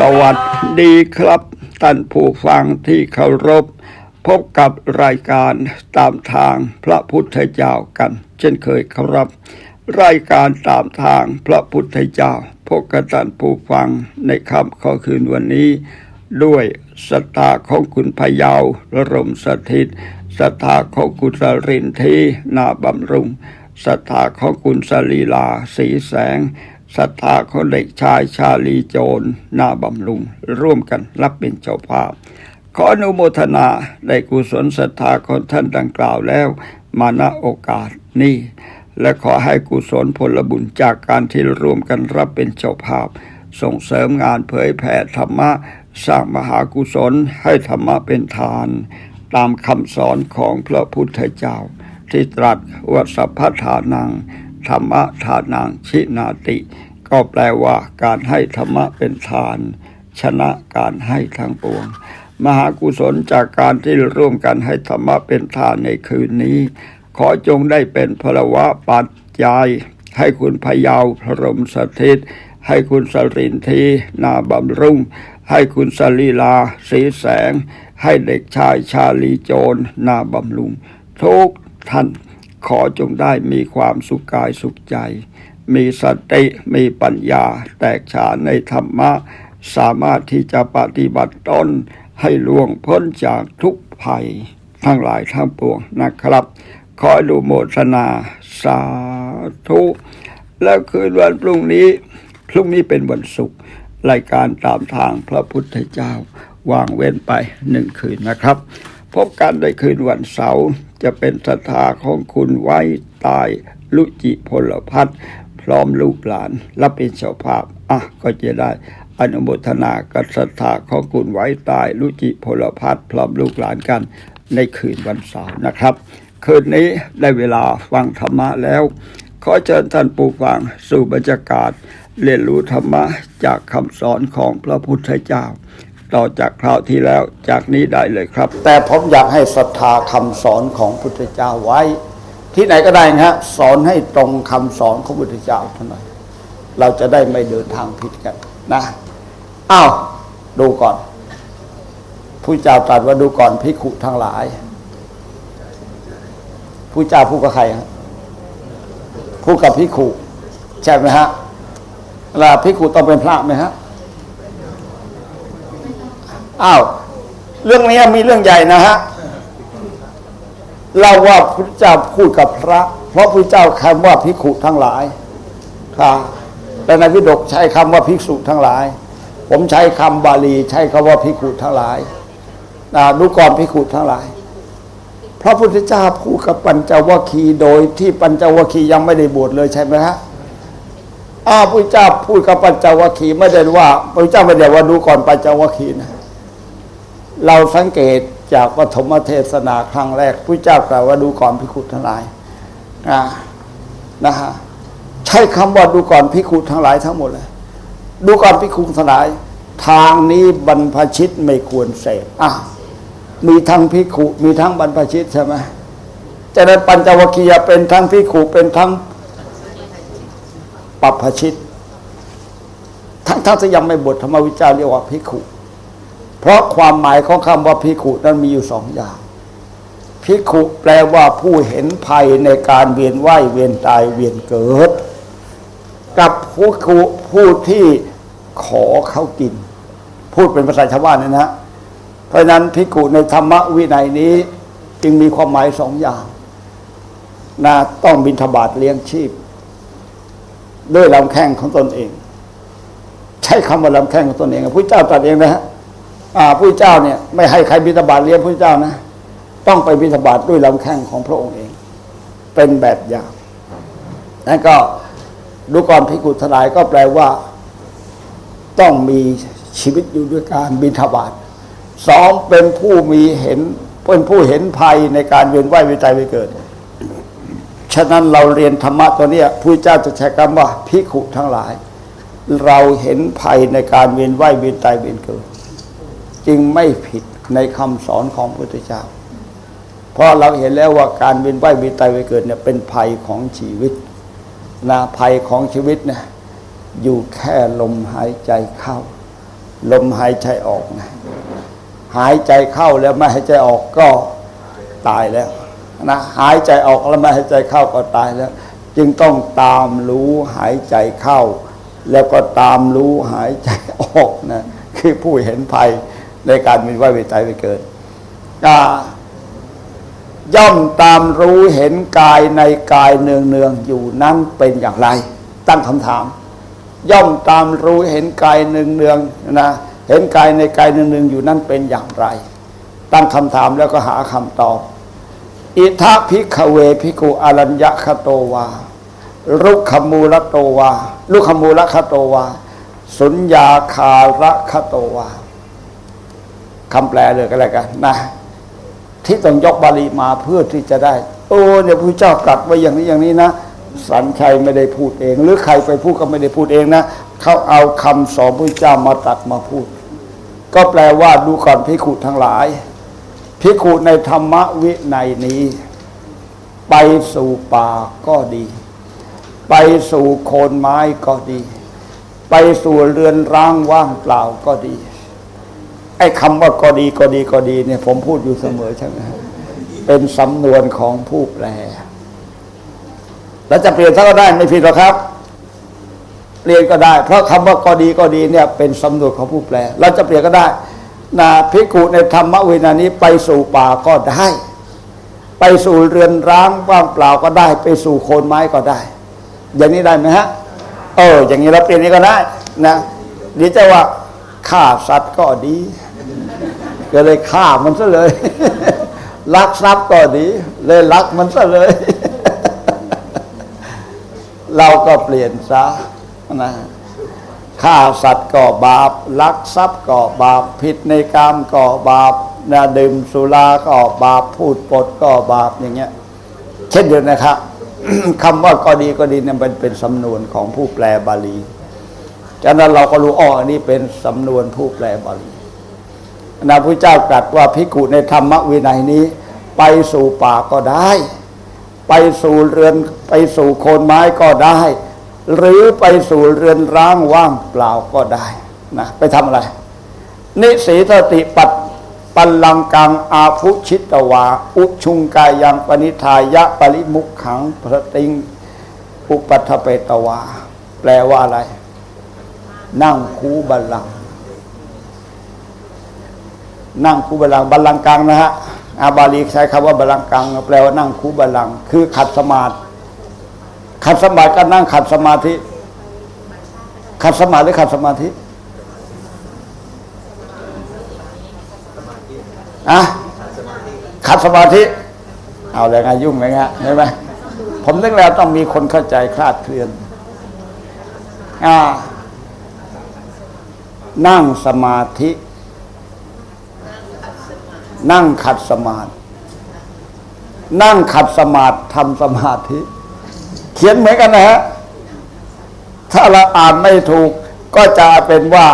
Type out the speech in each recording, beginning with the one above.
สวัสดีครับท่านผู้ฟังที่เคารพ พบกับรายการตามทางพระพุทธเจ้ากัน เช่นเคยครับ รายการตามทางพระพุทธเจ้าพบกับท่านผู้ฟังในค่ำขอคืนวันนี้ ด้วยศรัทธาของคุณพยาวระรมสถิตศรัทธาของคุณสรินทีนาบำรุงศรัทธาของคุณสลีลาสีแสง ศรัทธาของเด็กชายชาลีโจรนาบำรุง ร่วมกันรับเป็นเจ้าภาพ ขออนุโมทนาได้กุศลศรัทธาของท่านดังกล่าวแล้ว มาณโอกาสนี้ และขอให้กุศลผลบุญจากการที่ร่วมกันรับเป็นเจ้าภาพ ส่งเสริมงานเผยแผ่ธรรมะ สร้างมหากุศลให้ธรรมะเป็นทาน ตามคำสอนของพระพุทธเจ้า ที่ตรัสว่าสัพพทานังธรรมะทานังชินาติ ก็แปลว่าการให้ธรรมะเป็นทาน ชนะการให้ทั้งปวง มหากุศลจากการที่ร่วมกันให้ธรรมะเป็นทานในคืนนี้ ขอจงได้เป็นพลวะปัจจัย ให้คุณพยาวพระรมสถิต ให้คุณสรินทีนาบำรุง ให้คุณสลีลา สีแสง ให้เด็กชายชาลีโจรนาบำรุงทุกท่านขอจงได้มีความสุขกายสุขใจ มีสติมีปัญญา แตกฉานในธรรมะ สามารถที่จะปฏิบัติตนให้ล่วงพ้นจากทุกภัย ทั้งหลายทั้งปวงนะครับ ขอดูโมทนาสาธุแล้วคืนวันพรุ่งนี้ พรุ่งนี้เป็นวันศุกร์รายการตามทางพระพุทธเจ้าวางเว้นไปหนึ่งคืนนะครับ พบกันในคืนวันเสาร์จะเป็นศรัทธาของคุณไว้ตายลุจิพลพัฒ พร้อมลูกหลานรับเป็นเจ้าภาพ อะก็จะได้อนุโมทนากับศรัทธาของคุณไว้ตายลุจิพลพัฒนพร้อมลูกหลานกันในคืนวันเสาร์นะครับ คืนนี้ได้เวลาฟังธรรมะแล้ว ขอเชิญท่านผู้ฟังสู่บรรยากาศ เรียนรู้ธรรมะจากคำสอนของพระพุทธเจ้า ต่อจากคราวที่แล้วจากนี้ได้เลยครับ แต่ผมอยากให้ศรัทธาคำสอนของพุทธเจ้าไว้ ที่ไหนก็ได้นะฮะสอนให้ตรงคำสอนของพุทธเจ้าเท่านั้นเราจะได้ไม่เดินทางผิดกันนะอ้าวดูก่อนผู้เจ้าตรัสว่าดูก่อนพิขุทั้งหลายผู้เจ้าพูดกับใครฮะพูดกับพิขุใช่ไหมฮะแล้วพิขุต้องเป็นพระไหมฮะอ้าวเรื่องนี้มีเรื่องใหญ่นะฮะ เราว่าพระเจ้าพูดกับพระ เพราะพระเจ้าคำว่าพิขุทั้งหลายครับแต่ในวิดกใช้คำว่าภิกษุทั้งหลาย ผมใช้คำบาลีใช้คำว่าพิขุทั้งหลายนะดูก่อนพิขุทั้งหลาย พระพุทธเจ้าพูดกับปัญจวัคคีย์โดยที่ปัญจวัคคีย์ยังไม่ได้บวชเลยใช่ไหมฮะอ้าพระเจ้าพูดกับปัญจวัคคีย์ไม่ได้ว่าพระเจ้าไม่ได้ว่าดูก่อนปัญจวัคคีย์นะเราสังเกต จากปฐมเทศนาครั้งแรกพระเจ้ากล่าวว่าดูก่อนพิคุทั้งหลายนะนะฮะใช้คำว่าดูก่อนพิคุทั้งหลายทั้งหมดเลย ดูก่อนพิคุทั้งหลาย ทางนี้บรรพชิตไม่ควรเสพอะมีทั้งพิกขุมีทั้งบรรพชิตใช่ไหมจะนั้นปัญจวัคคีย์เป็นทั้งพิกขุเป็นทั้งปัปพชิต ทั้งทั้งที่ยังไม่บทธรรมวิจารเรียกว่าพิกขุ เพราะความหมายของคำว่าพิขุนั้นมีอยู่สองอย่าง พิขุแปลว่าผู้เห็นภัยในการเวียนว่ายเวียนตายเวียนเกิด กับผู้ขุผู้ที่ขอเขากิน พูดเป็นภาษาชาวบ้านเนยนะเพราะฉะนั้นพิกุในธรรมวินัยนี้จึงมีความหมายสองอย่างนะต้องบินทบาทเลี้ยงชีพ ด้วยลำแข้งของตนเอง ใช้คำว่าลำแข้งของตนเองพระเจ้าตรัสเองนะฮะ พระเจ้าเนี่ยไม่ให้ใครบินทบาทเลี้ยงพระเจ้านะ ต้องไปบินทบาทด้วยลำแข้งของพระองค์เอง เป็นแบบอย่างนั่นก็ดูก่อนพิกุทลายก็แปลว่า ต้องมีชีวิตอยู่ด้วยการบินทบาทสองเป็นผู้มีเห็นเป็นผู้เห็นภัยในการเวียนว่ายเวียนตายไปเกิด ฉะนั้นเราเรียนธรรมะตัวเนี้ยผู้เจ้าจะใช้คำว่าพิขุทั้งหลาย เราเห็นภัยในการเวียนว่ายเวียนตายเวียนเกิด จึงไม่ผิดในคำสอนของพระพุทธเจ้า เพราะเราเห็นแล้วว่าการเวียนว่ายเวียนตายไปเกิดเนี่ยเป็นภัยของชีวิตนะภัยของชีวิตเนี่ยอยู่แค่ลมหายใจเข้า ลมหายใจออกนะหายใจเข้าแล้วไม่หายใจออกก็ตายแล้วนะหายใจออกแล้วไม่หายใจเข้าก็ตายแล้ว จึงต้องตามรู้หายใจเข้า แล้วก็ตามรู้หายใจออกนะคือผู้เห็นภัย ในการมีว่ายเวียนตายไปเกิดย่อมตามรู้เห็นกายในกายเนืองเนืองอยู่นั้นเป็นอย่างไร ตั้งคำถาม ย่อมตามรู้เห็นกายเนืองเนืองนะเห็นกายในกายเนืองเนืองอยู่นั้นเป็นอย่างไร ตั้งคำถามแล้วก็หาคำตอบ อิทะพิกเวพิกุอรัญญคโตวารุกขมูลโตวาลุกขมูลคโตวา สุญญาคาระคโตวา คำแปลเลยก็แล้วกันนะที่ต้องยกบาลีมาเพื่อที่จะได้ โอ้เนี่ยพระเจ้าตรัสไว้อย่างนี้อย่างนี้นะสันชัยไม่ได้พูดเอง หรือใครไปพูดก็ไม่ได้พูดเองนะเขาเอาคำสอนพระเจ้ามาตัดมาพูด ก็แปลว่าดูก่อนพิขุทั้งหลายพิขุในธรรมวิในนี้ ไปสู่ป่าก็ดี ไปสู่โคนไม้ก็ดี ไปสู่เรือนร้างว่างเปล่าก็ดี ไอ้คำว่าก็ดีก็ดีก็ดีเนี่ย ผมพูดอยู่เสมอใช่ไหมเป็นสำนวนของผู้แปล แล้วจะเปลี่ยนซะก็ได้ไม่ผิดหรอกครับเปลี่ยนก็ได้ เพราะคำว่าก็ดีก็ดีเนี่ย เป็นสำนวนของผู้แปล เราจะเปลี่ยนก็ได้นะพิกุในธรรมวินานี้ไปสู่ป่าก็ได้ ไปสู่เรือนร้างว่างเปล่าก็ได้ ไปสู่โคนไม้ก็ได้ อย่างนี้ได้ไหมฮะ เออ อย่างนี้เราเปลี่ยนนี้ก็ได้นะดี๋ยวจะว่าฆ่าสัตว์ก็ดี ก็เลยฆ่ามันซะเลยลักทรัพย์ก็ดี เลยลักมันซะเลย เราก็เปลี่ยนซะนะฆ่าสัตว์ก็บาปลักทรัพย์ก็บาปผิดในกรรมก็บาปนะดื่มสุราก็บาปพูดปดก็บาปอย่างเงี้ย เช่นเดียวนะครับคำว่าก็ดีก็ดีเนี่ยมันเป็นสำนวนของผู้แปลบาลีฉะนั้นเราก็รู้อ๋ออันนี้เป็นสำนวนผู้แปลบาลี นะพระเจ้าตรัสว่าภิกขุในธรรมวินัยนี้ ไปสู่ป่าก็ได้ ไปสู่เรือนไปสู่โคนไม้ก็ได้ หรือไปสู่เรือนร้างว่างเปล่าก็ได้นะไปทำอะไร นิสีทติปัตปัลลังกังอาภุชิตวา อุชุงกายังปณิทายะปริมุขขังพระติงอุปัฏฐเปตวา แปลว่าอะไร นั่งคูบัลลังก์ นั่งคูบัลลังบัลลังกลางนะฮะอาบาลีใช้คำว่าบัลลังกลางแปลว่านั่งคูบัลลัง คือขัดสมาธิขัดสมาธิก็นั่งขัดสมาธิ ขัดสมาธิหรือขัดสมาธิอะขัดสมาธิ เอาเลยไงยุ่งเลยไงเห็นไหมผมนึกแล้วต้องมีคนเข้าใจคลาดเคลื่อนอ่านั่งสมาธิ นั่งขัดสมาธินั่งขัดสมาธิทำสมาธิ เขียนเหมือนกันนะฮะถ้าเราอ่านไม่ถูก ก็จะเป็นว่า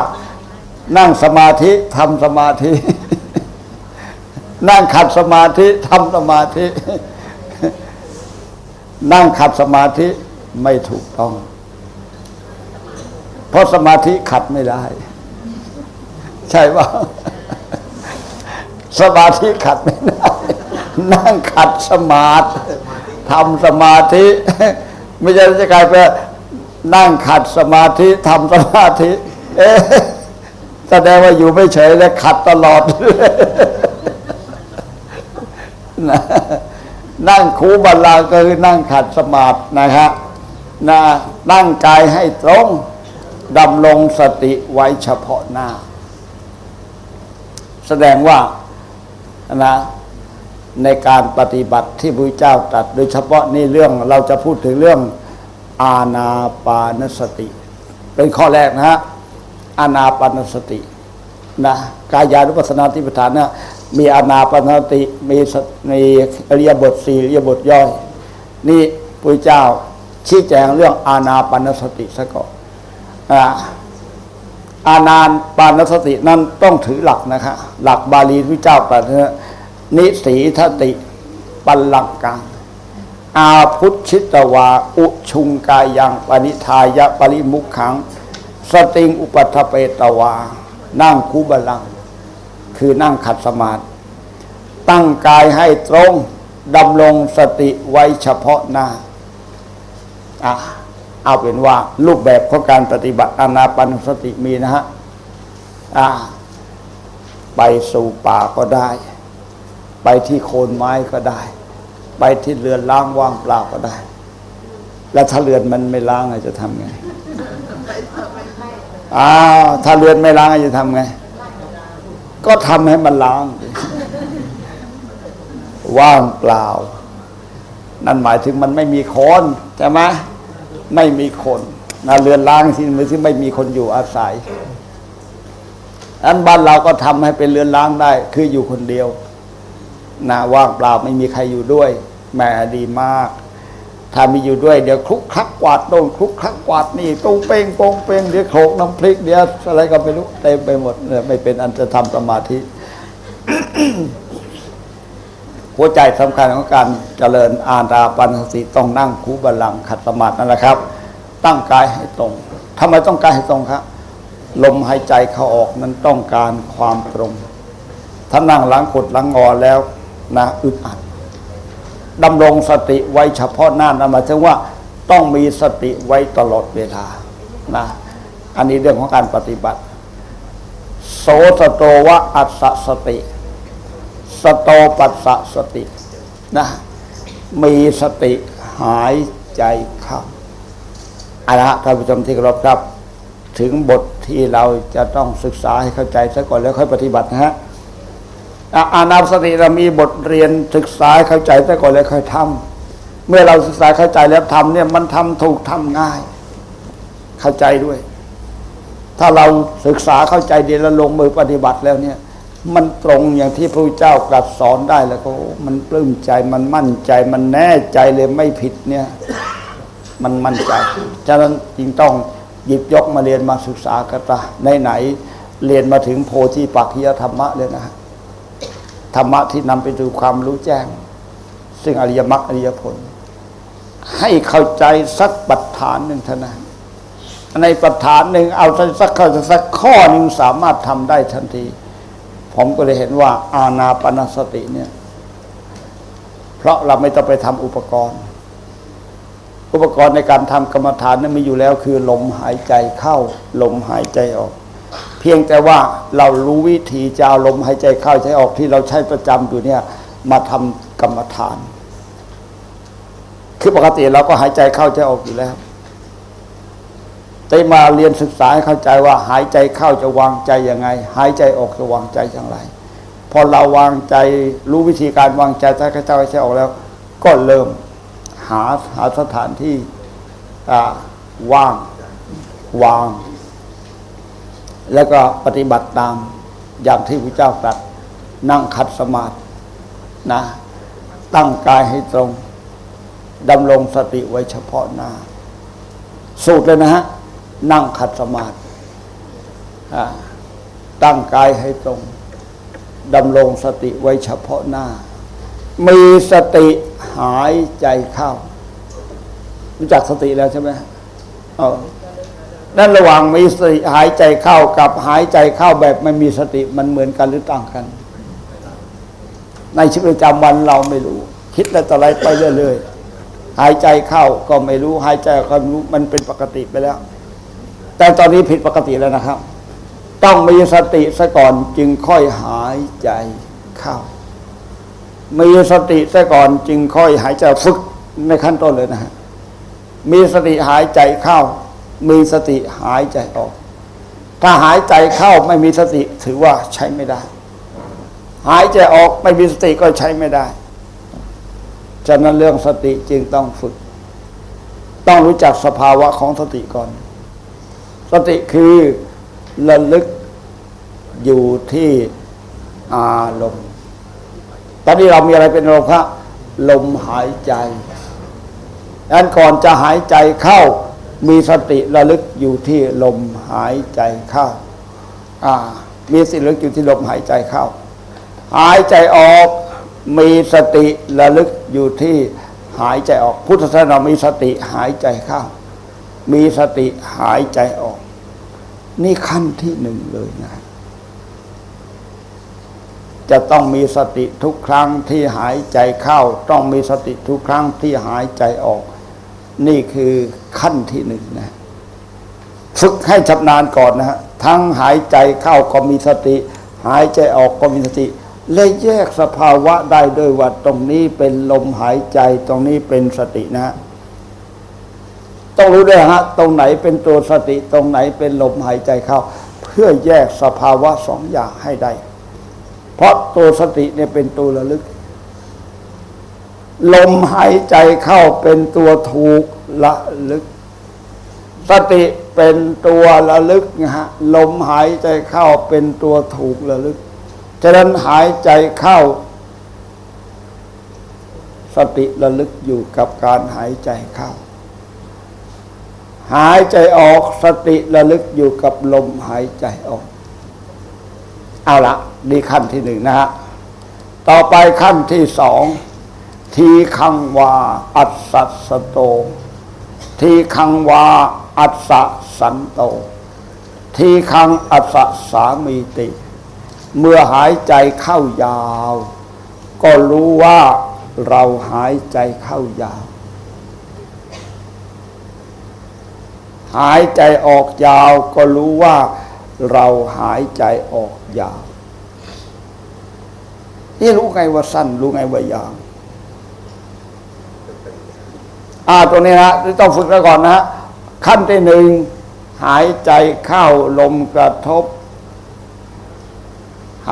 นั่งสมาธิทำสมาธิ นั่งขัดสมาธิทำสมาธิ นั่งขัดสมาธิไม่ถูกต้อง เพราะสมาธิขัดไม่ได้ ใช่ป่ะ สมาธิขัดไม่ได้นั่งขัดสมาธิทำสมาธิ ไม่ใช่จะกลายเป็นนั่งขัดสมาธิทำสมาธิ เอ๊ะแสดงว่าอยู่ไม่เฉยเลยขัดตลอดนะนั่งคูบัลลังก็คือนั่งขัดสมาธินะครับนะนั่งกายให้ตรงดำรงสติไว้เฉพาะหน้า แสดงว่า นะในการปฏิบัติที่พระเจ้าตรัสโดยเฉพาะนี่เรื่องเราจะพูดถึงเรื่องอาณาปานสติ เป็นข้อแรกนะฮะอาณาปานสตินะกายานุปัสสนาธิปทานนะมีอานาปานสติมีมีอริยบทสี่อริยบทย่อย นี่พระเจ้าชี้แจงเรื่องอานาปานสติซะก่อนอาอานาปานสตินั้นต้องถือหลักนะคะหลักบาลีพระเจ้าตรัสนะ นิสีทติปัลลังกัง อาพุทชิตวา อุชุงกายังปณิทายะปริมุขขัง สติงอุปัฏเปตวา นั่งคูบาลัง คือนั่งขัดสมาธิตั้งกายให้ตรงดำรงสติไว้เฉพาะหน้าอะเอาเป็นว่ารูปแบบของการปฏิบัติอานาปานสติมีนะฮะอะไปสู่ป่าก็ได้ ไปที่โคนไม้ก็ได้ ไปที่เรือนล้างว่างเปล่าก็ได้ แล้วถ้าเรือนมันไม่ล้างจะทำไงอ้าวถ้าเรือนไม่ล้างจะทำไง ก็ทำให้มันล้าง ว่างเปล่า นั่นหมายถึงมันไม่มีคนใช่ไหมไม่มีคนนะเรือนล้างที่มันที่ไม่มีคนอยู่อาศัยอันบ้านเราก็ทำให้เป็นเรือนล้างได้ คืออยู่คนเดียว นะว่างเปล่าไม่มีใครอยู่ด้วยแหม่ดีมาก ถ้ามีอยู่ด้วยเดี๋ยวคลุกคลักกวาดโน่นคลุกคลักกวาดนี่ตุ้งเป้งโปงเป้งเดี๋ยวโขกน้ำพริกเดี๋ยวอะไรก็ไม่รู้เต็มไปหมดเนี่ยไม่เป็นอันจะทำสมาธิ หัวใจสำคัญของการเจริญอาณาปันสติต้องนั่งคูบาลังขัดสมาธินั่นแหละครับ ตั้งกายให้ตรงทำไมต้องกายให้ตรงครับลมหายใจเข้าออกนั้นต้องการความตรง ถ้านั่งหลังกดหลังงอแล้ว นะอึดอัดดำรงสติไว้เฉพาะหน้านะหมายถึงว่าต้องมีสติไว้ตลอดเวลานะอันนี้เรื่องของการปฏิบัติ โสสโตวะอัสสสติ สโตปัสสะสตินะมีสติหายใจเข้าอาละฮะท่านผู้ชมที่เคารพครับ ถึงบทที่เราจะต้องศึกษาให้เข้าใจซะก่อนแล้วค่อยปฏิบัตินะฮะ อานาปสติเรามีบทเรียนศึกษาเข้าใจซะก่อนแล้วค่อยทำเมื่อเราศึกษาเข้าใจแล้วทำเนี่ยมันทำถูกทำง่าย เข้าใจด้วย ถ้าเราศึกษาเข้าใจดีแล้วลงมือปฏิบัติแล้วเนี่ย มันตรงอย่างที่พระเจ้ากลับสอนได้แล้วก็มันปลื้มใจมันมั่นใจมันแน่ใจเลยไม่ผิดเนี่ย มันมั่นใจฉะนั้นจึงต้องหยิบยกมาเรียนมาศึกษากันตาในไหนเรียนมาถึงโพธิปักขิยธรรมะเลยนะ ธรรมะที่นำไปสู่ความรู้แจ้ง ซึ่งอริยมรรคอริยผล ให้เข้าใจสักปัฏฐานหนึ่งเท่านั้นในปัฏฐานหนึ่งเอาสักข้อสักข้อหนึ่งสามารถทำได้ทันที ผมก็เลยเห็นว่าอาณาปณสติเนี่ย เพราะเราไม่ต้องไปทำอุปกรณ์ อุปกรณ์ในการทำกรรมฐานนั้นมีอยู่แล้วคือลมหายใจเข้า ลมหายใจออก เพียงแต่ว่าเรารู้วิธีจะเอาลมหายใจเข้าใช้ออกที่เราใช้ประจำอยู่เนี่ย มาทำกรรมฐาน คือปกติเราก็หายใจเข้าใจออกอยู่แล้วแต่มาเรียนศึกษาให้เข้าใจว่า หายใจเข้าจะวางใจยังไง หายใจออกจะวางใจอย่างไร พอเราวางใจรู้วิธีการวางใจถ้าเข้าใจใช้ออกแล้ว ก็เริ่มหาหาสถานที่ว่างวาง แล้วก็ปฏิบัติตามอย่างที่พระเจ้าตรัสนั่งขัดสมาธินะ ตั้งกายให้ตรงดำรงสติไว้เฉพาะหน้า สูตรเลยนะฮะ นั่งขัดสมาธิตั้งกายให้ตรงดำรงสติไว้เฉพาะหน้า มีสติหายใจเข้า รู้จักสติแล้วใช่ไหมเออ นั่นระหว่างมีสติหายใจเข้ากับหายใจเข้าแบบไม่มีสติมันเหมือนกันหรือต่างกัน ในชีวิตประจำวันเราไม่รู้ คิดอะไรต่ออะไรไปเรื่อยๆหายใจเข้าก็ไม่รู้ หายใจก็ไม่รู้มันเป็นปกติไปแล้ว แต่ตอนนี้ผิดปกติแล้วนะครับ ต้องมีสติซะก่อนจึงค่อยหายใจเข้ามีสติซะก่อนจึงค่อยหายใจฝึกในขั้นต้นเลยนะฮะมีสติหายใจเข้า มีสติหายใจออก ถ้าหายใจเข้าไม่มีสติถือว่าใช้ไม่ได้ หายใจออกไม่มีสติก็ใช้ไม่ได้ฉะนั้นเรื่องสติจึงต้องฝึก ต้องรู้จักสภาวะของสติก่อน สติคือระลึกอยู่ที่อารมณ์ ตอนนี้เรามีอะไรเป็นอารมณ์ครับลมหายใจดังนั้นก่อนจะหายใจเข้า มีสติระลึกอยู่ที่ลมหายใจเข้า อ่า มีสติระลึกอยู่ที่ลมหายใจเข้า หายใจออก มีสติระลึกอยู่ที่หายใจออก พุทธศาสนามีสติหายใจเข้า มีสติหายใจออก นี่ขั้นที่หนึ่งเลยนะ จะต้องมีสติทุกครั้งที่หายใจเข้า ต้องมีสติทุกครั้งที่หายใจออก นี่คือขั้นที่หนึ่งนะ ฝึกให้ชำนาญก่อนนะฮะ ทั้งหายใจเข้าก็มีสติ หายใจออกก็มีสติ และแยกสภาวะได้ด้วยว่าตรงนี้เป็นลมหายใจ ตรงนี้เป็นสตินะฮะต้องรู้ด้วยฮะ ตรงไหนเป็นตัวสติ ตรงไหนเป็นลมหายใจเข้า เพื่อแยกสภาวะสองอย่างให้ได้ เพราะตัวสติเนี่ยเป็นตัวระลึก ลมหายใจเข้าเป็นตัวถูกละลึก สติเป็นตัวระลึกนะฮะลมหายใจเข้าเป็นตัวถูกระลึก ฉะนั้นหายใจเข้า สติระลึกอยู่กับการหายใจเข้า หายใจออกสติระลึกอยู่กับลมหายใจออก เอาละนี่ขั้นที่หนึ่งนะฮะต่อไปขั้นที่สอง ทีคังวา อัสสสโต ทีคังวา อัสสสันโต ทีคังอัสสสามีติ เมื่อหายใจเข้ายาว ก็รู้ว่าเราหายใจเข้ายาว หายใจออกยาวก็รู้ว่าเราหายใจออกยาวนี่รู้ไงว่าสั้น รู้ไงว่ายาว อ่าตรงนี้นะต้องฝึกแล้วก่อนนะขั้นที่หนึ่งหายใจเข้าลมกระทบ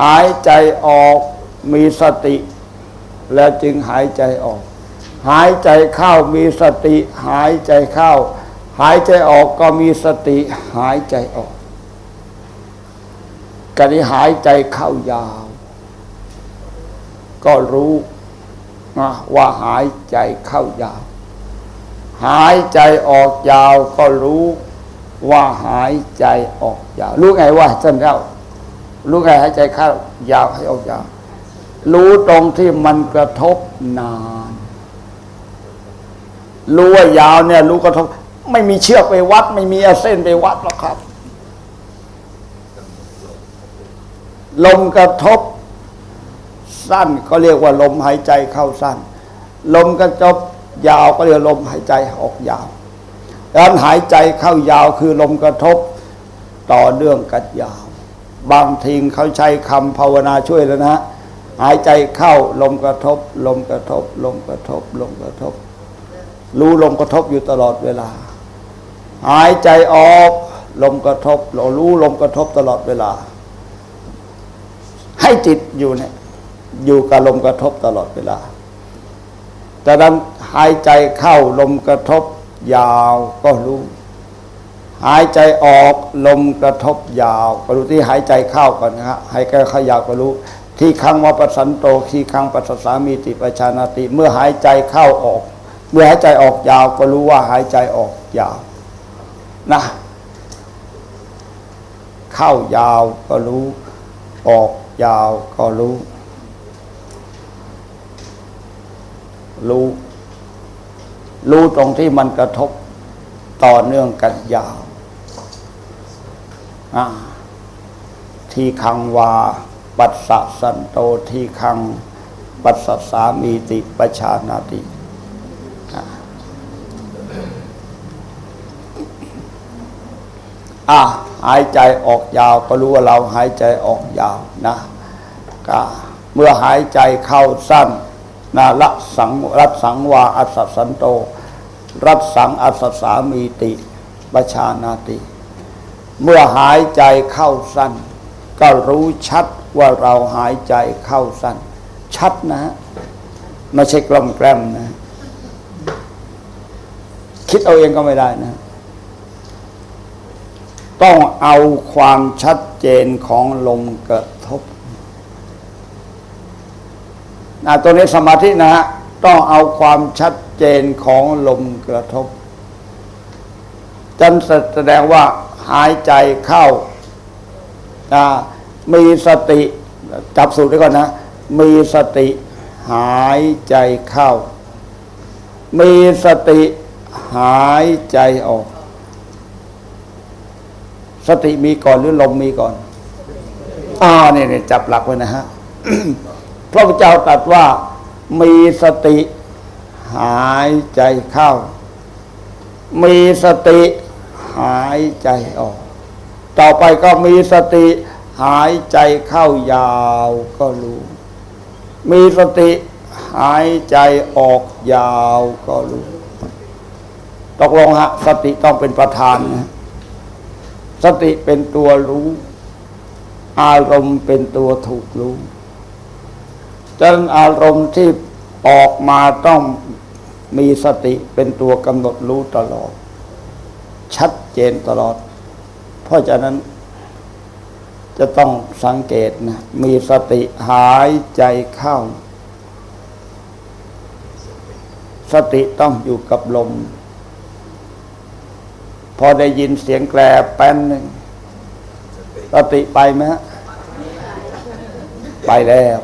หายใจออกมีสติ แล้วจึงหายใจออก หายใจเข้ามีสติ หายใจเข้า หายใจออกก็มีสติ หายใจออกกนี้หายใจเข้ายาว ก็รู้นะว่าหายใจเข้ายาว หายใจออกยาวก็รู้ว่าหายใจออกยาว รู้ไงว่าสั้นแล้วรู้ไงหายใจเข้ายาวให้ออกยาว รู้ตรงที่มันกระทบนาน รู้ว่ายาวเนี่ย รู้กระทบ ไม่มีเชือกไปวัด ไม่มีเส้นไปวัดหรอกครับ ลมกระทบ สั้นก็เรียกว่าลมหายใจเข้าสั้น ลมกระทบ ยาวก็เรียกลมหายใจออกยาวการหายใจเข้ายาวคือลมกระทบต่อเนื่องกันยาว บางทีเขาใช้คำภาวนาช่วยแล้วนะ หายใจเข้าลมกระทบ ลมกระทบ ลมกระทบ ลมกระทบ รู้ลมกระทบอยู่ตลอดเวลา หายใจออกลมกระทบ เรารู้ลมกระทบตลอดเวลา ให้จิตอยู่เนี่ยอยู่กับลมกระทบตลอดเวลา จากนั้นหายใจเข้าลมกระทบยาวก็รู้ หายใจออกลมกระทบยาว ก็รู้ที่หายใจเข้าก่อนนะฮะหายใจเข้ายาวก็รู้ ที่คังวาปสันโตที่คังปัสสามีติปชานาติ เมื่อหายใจเข้าออก เมื่อหายใจออกยาวก็รู้ว่าหายใจออกยาวนะเข้ายาวก็รู้ ออกยาวก็รู้ รู้ รู้ตรงที่มันกระทบต่อเนื่องกันยาวทีคังวา ปัสสะสันโตทีคัง ปัสสะสามีติปชานาติอ่าอะหายใจออกยาวก็รู้ว่าเราหายใจออกยาวนะก็เมื่อหายใจเข้าสั้น นะรัสังรัตสังวาอัสสันโต รัตสังอัสสามีติปชานาติ เมื่อหายใจเข้าสั้น ก็รู้ชัดว่าเราหายใจเข้าสั้น ชัดนะฮะไม่ใช่กล่อมแกล้มนะ คิดเอาเองก็ไม่ได้นะ ต้องเอาความชัดเจนของลมเกร ตัวนี้สมาธินะฮะต้องเอาความชัดเจนของลมกระทบจันแสดงว่าหายใจเข้านะมีสติจับสูตรไว้ก่อนนะ มีสติหายใจเข้า มีสติหายใจออก สติมีก่อนหรือลมมีก่อนอ่าเนี่ยจับหลักไว้นะฮะ พระพุทธเจ้าตรัสว่ามีสติหายใจเข้า มีสติหายใจออก ต่อไปก็มีสติหายใจเข้ายาวก็รู้ มีสติหายใจออกยาวก็รู้ ตกลงฮะ สติต้องเป็นประธานนะสติเป็นตัวรู้ อารมณ์เป็นตัวถูกรู้ จนอารมณ์ที่ออกมาต้องมีสติเป็นตัวกำหนดรู้ตลอด ชัดเจนตลอด เพราะฉะนั้น จะต้องสังเกตนะ มีสติหายใจเข้า สติต้องอยู่กับลม พอได้ยินเสียงแกรแป้นหนึ่งสติไปไหมฮะไปแล้ว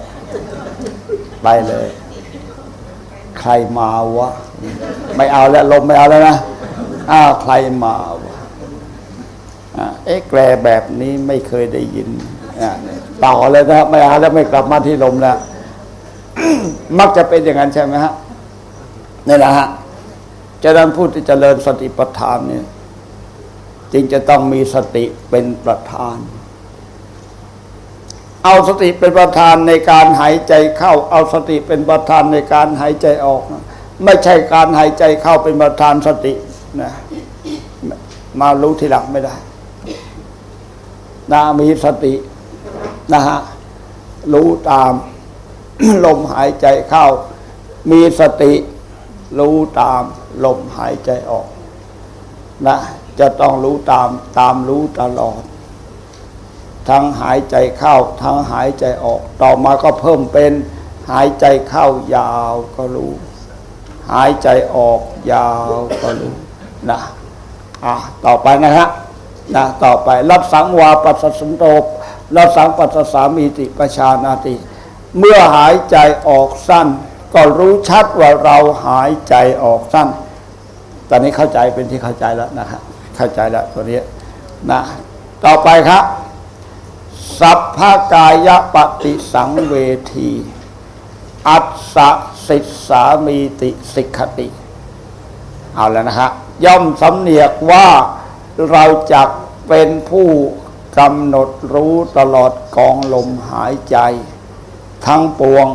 ไปเลย ใครมาวะ ไม่เอาแล้วลมไม่เอาแล้วนะอ้าวใครมาวะเอ๊ะแกรแบบนี้ไม่เคยได้ยินต่อเลยนะไม่เอาแล้วไม่กลับมาที่ลมแล้วมักจะเป็นอย่างนั้นใช่ไหมฮะนี่แหละฮะจะนั้นผู้ที่จเจริญสติปัฏฐานเนี่ยจึงจะต้องมีสติเป็นประธาน เอาสติเป็นประธานในการหายใจเข้า เอาสติเป็นประธานในการหายใจออก ไม่ใช่การหายใจเข้าเป็นประธานสตินะมารู้ทีหลังไม่ได้นะมีสตินะฮะรู้ตาม ลมหายใจเข้า มีสติ รู้ตาม ลมหายใจออกนะจะต้องรู้ตามตามรู้ตลอด ทั้งหายใจเข้า ทั้งหายใจออก ต่อมาก็เพิ่มเป็นหายใจเข้ายาวก็รู้ หายใจออกยาวก็รู้นะอะต่อไปนะฮะนะต่อไปรับสังวาปัสสสันโตรับสังปัสสสามีติประชานาติ เมื่อหายใจออกสั้น ก็รู้ชัดว่าเราหายใจออกสั้น ตอนนี้เข้าใจเป็นที่เข้าใจแล้วนะครับเข้าใจแล้วตัวนี้นะต่อไปครับ สัพพกายปฏิสังเวที อัศสิสามีติสิกขติ เอาแล้วนะฮะ ย่อมสำเนียกว่าเราจะเป็นผู้กำหนดรู้ตลอดกองลมหายใจ ทั้งปวง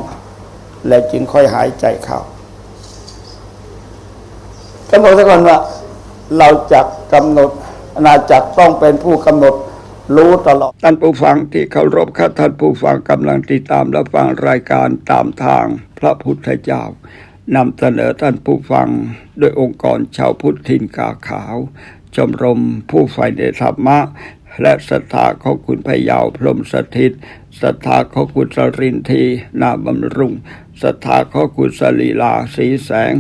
และจึงค่อยหายใจเข้ากำหนดซะก่อนว่าเราจะกำหนดอาณาจักรต้องเป็นผู้กำหนด รู้ตลอด ท่านผู้ฟังที่เคารพครับท่านผู้ฟังกำลังติดตามและฟังรายการตามทางพระพุทธเจ้านำเสนอท่านผู้ฟังโดยองค์กรชาวพุทธทินกาขาว ชมรมผู้ใฝ่ในธรรมะ และศรัทธาของคุณพยาวพรมสถิตศรัทธาของคุณสรินทีนาบำรุงศรัทธาของคุณสลีลาสีแสง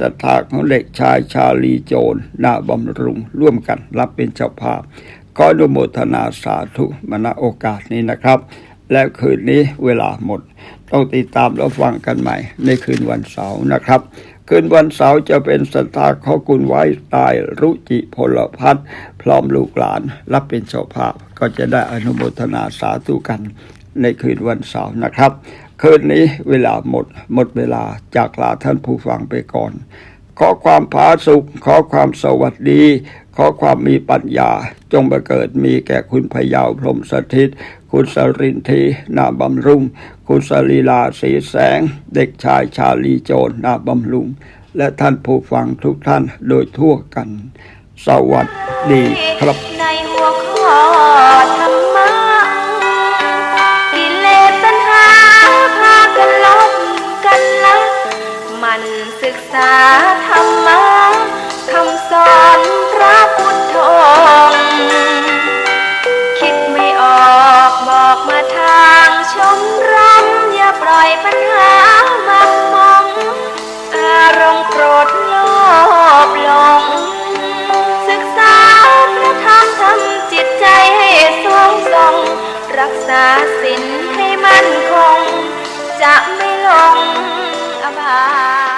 ศรัทธาของเด็กชายชาลีโจรนาบำรุง ร่วมกันรับเป็นเจ้าภาพ ขออนุโมทนาสาธุมณโอกาสนี้นะครับ และคืนนี้เวลาหมด ต้องติดตามแล้วฟังกันใหม่ ในคืนวันเสาร์นะครับคืนวันเสาร์จะเป็นสตาของคุณไว้ตายรุจิพลพัฒน์พร้อมลูกหลาน รับเป็นเจ้าภาพก็จะได้อนุโมทนาสาธุกัน ในคืนวันเสาร์นะครับ คืนนี้เวลาหมด หมดเวลาจากลาท่านผู้ฟังไปก่อน ขอความผาสุข ขอความสวัสดี ขอความมีปัญญา จงบังเกิดมีแก่คุณพยาวพรมสถิต คุณสรินทีนาบำรุง คุณสลีลาสีแสง เด็กชายชาลีโจรนาบำรุง และท่านผู้ฟังทุกท่านโดยทั่วกัน สวัสดีครับ ในหัวข้อธรรมะกิเลสตัณหาพากันลบกันละมันศึกษาธรรมะคำสอน ทองค์คิดไม่ออกบอกมาทางชมรมอย่าปล่อยปัญหามักมอง อารมณ์โกรธโลภหลง ศึกษาพระธรรมทำจิตใจให้สวงทรง รักษาศีลให้มั่นคง จะไม่หลงอบาย